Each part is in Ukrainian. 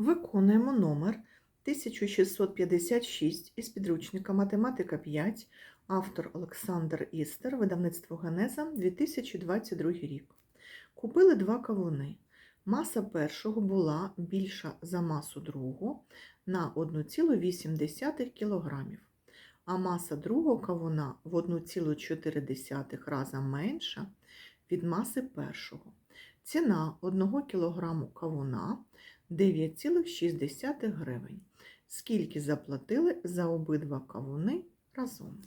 Виконуємо номер 1656 із підручника Математика 5, автор Олександр Істер, видавництво Генеза, 2022 рік. Купили два кавуни. Маса першого була більша за масу другого на 1,8 кг, а маса другого кавуна в 1,4 раза менша від маси першого. Ціна 1 кг кавуна 9,6 гривень. Скільки заплатили за обидва кавуни разом?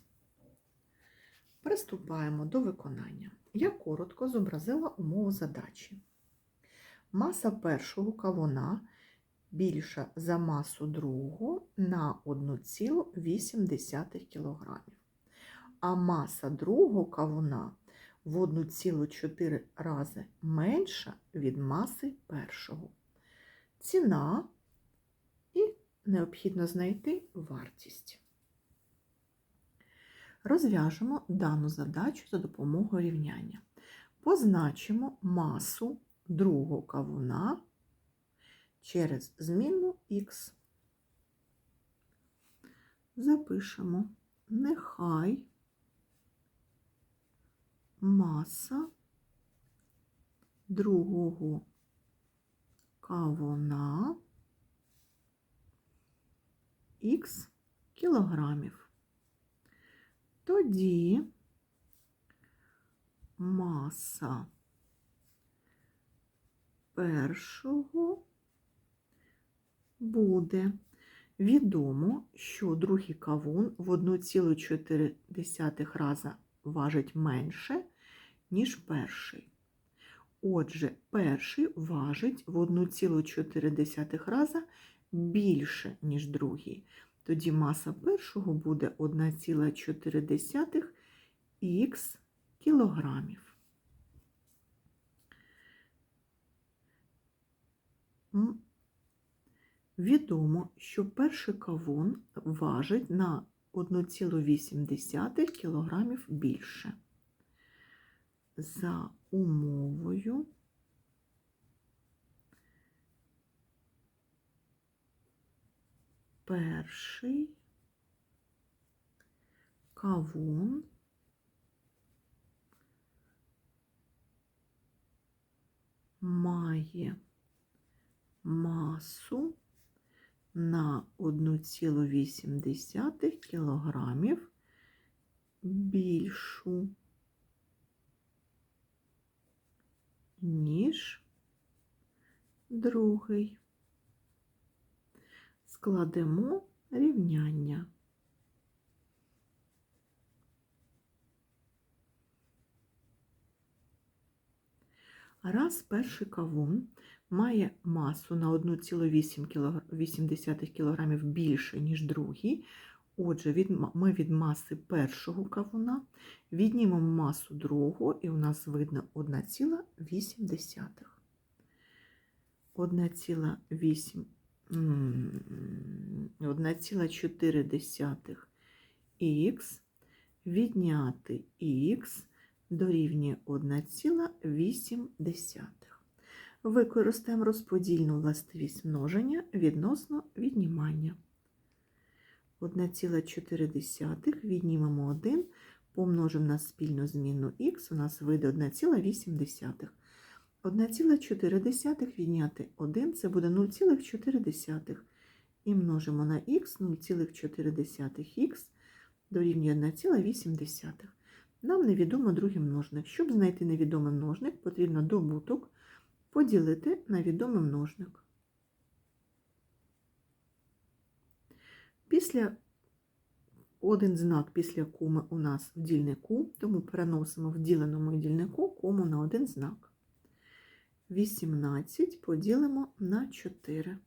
Приступаємо до виконання. Я коротко зобразила умову задачі. Маса першого кавуна більша за масу другого на 1,8 кг, а маса другого кавуна в 1,4 рази менша від маси першого. Ціна і необхідно знайти вартість. Розв'яжемо дану задачу за допомогою рівняння. Позначимо масу другого кавуна через змінну х. Запишемо нехай маса другого кавуна х кілограмів. Тоді маса першого буде відомо, що другий кавун в 1,4 раза важить менше, ніж перший. Отже, перший важить в 1,4 раза більше, ніж другий. Тоді маса першого буде 1,4 х кілограмів. Відомо, що перший кавун важить на 1,8 кілограмів більше. За умовою. Перший кавун. Має масу на 1,8 кілограмів більшу, ніж другий. Складемо рівняння. Раз перший кавун має масу на 1,8 кг більше, ніж другий, отже, від, ми від маси першого кавуна віднімемо масу другого, і у нас видно 1,8. 1,8 1,4 х відняти х дорівнює 1,8. Використаємо розподільну властивість множення відносно віднімання. 1,4 віднімемо 1, помножимо на спільну змінну х, у нас вийде 1,8. 1,4 відняти 1 це буде 0,4. І множимо на х 0,4х дорівнює 1,8. Нам невідомо другий множник. Щоб знайти невідомий множник, потрібно добуток поділити на відомий множник. Після один знак після коми у нас в дільнику, тому переносимо в діленому дільнику кому на один знак. 18 поділимо на 4.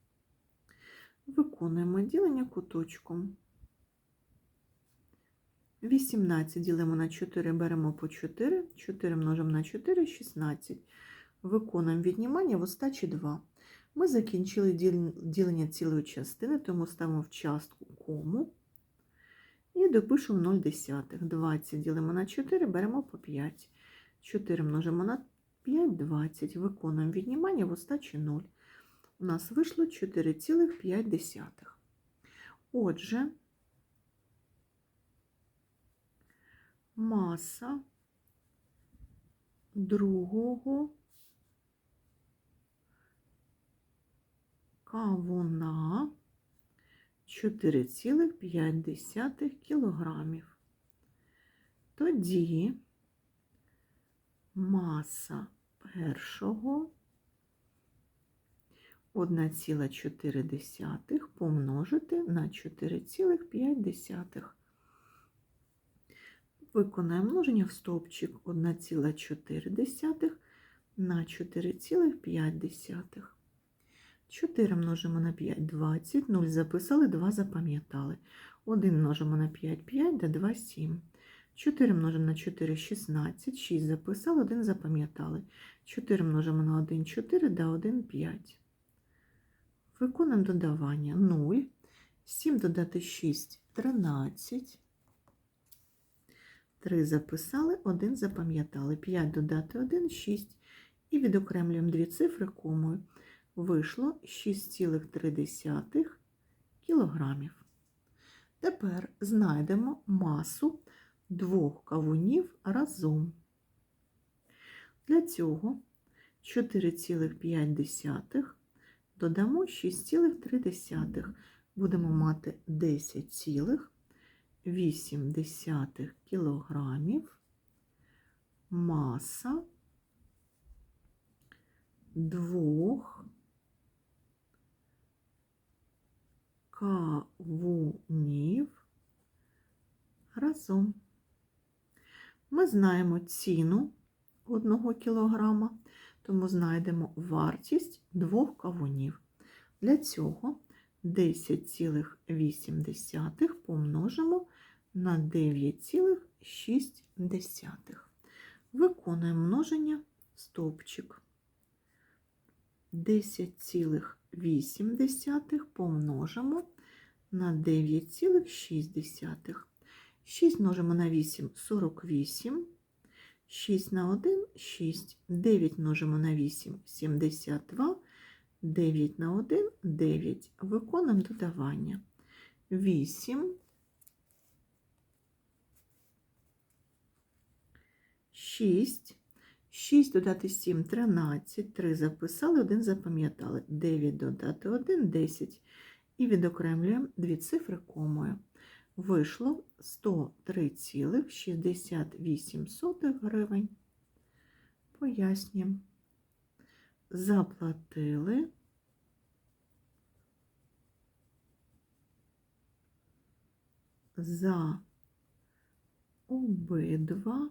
Виконуємо ділення куточком. 18 ділимо на 4, беремо по 4, 4 множимо на 4, 16. Виконуємо віднімання в остачі 2. Ми закінчили ділення цілої частини, тому ставимо в частку кому і допишемо 0 десятих. 20 ділимо на 4, беремо по 5. 4 множимо на 5, 20. Виконуємо віднімання в остачі 0. у нас вийшло 4,5. Отже, маса другого кавуна 4,5 кілограмів. Тоді маса першого 1,4 помножити на 4,5. Виконаємо множення в стовпчик 1,4 на 4,5. 4 множимо на 5 – 20, 0 записали, 2 запам'ятали. 1 множимо на 5 – 5, да 2 – 7. 4 множимо на 4 – 16, 6 записали, 1 запам'ятали. 4 множимо на 1 – 4, да 1 – 5. Виконуємо додавання 0. 7 додати 6 – 13. 3 записали, 1 запам'ятали. 5 додати 1 – 6. І відокремлюємо дві цифри комою. Вийшло 6,3 кілограмів. Тепер знайдемо масу двох кавунів разом. Для цього 4,5 додамо 6,3. Будемо мати 10,8 кілограмів маса двох кавунів разом. Ми знаємо ціну 1 кілограма, тому знайдемо вартість двох кавунів. Для цього 10,8 помножимо на 9,6. Виконуємо множення стовпчик. 10,8 помножимо на 9,6. 6 множимо на 8 – 48. 6 на 1 – 6. 9 множимо на 8 – 72. 9 на 1 – 9. Виконуємо додавання. 8. 6. 6 додати 7 – 13. 3 записали, 1 запам'ятали. 9 додати 1 – 10. І відокремлюємо дві цифри комою. Вийшло 103,68 гривень. Пояснюємо. Заплатили за обидва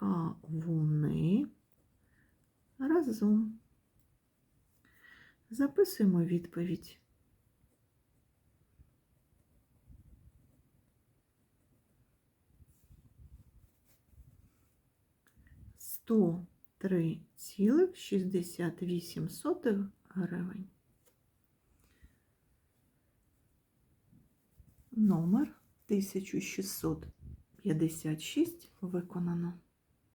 кавуни разом. Записуємо відповідь. Сто три цілих шістдесят вісім сотих гривень. Номер 1656 виконано.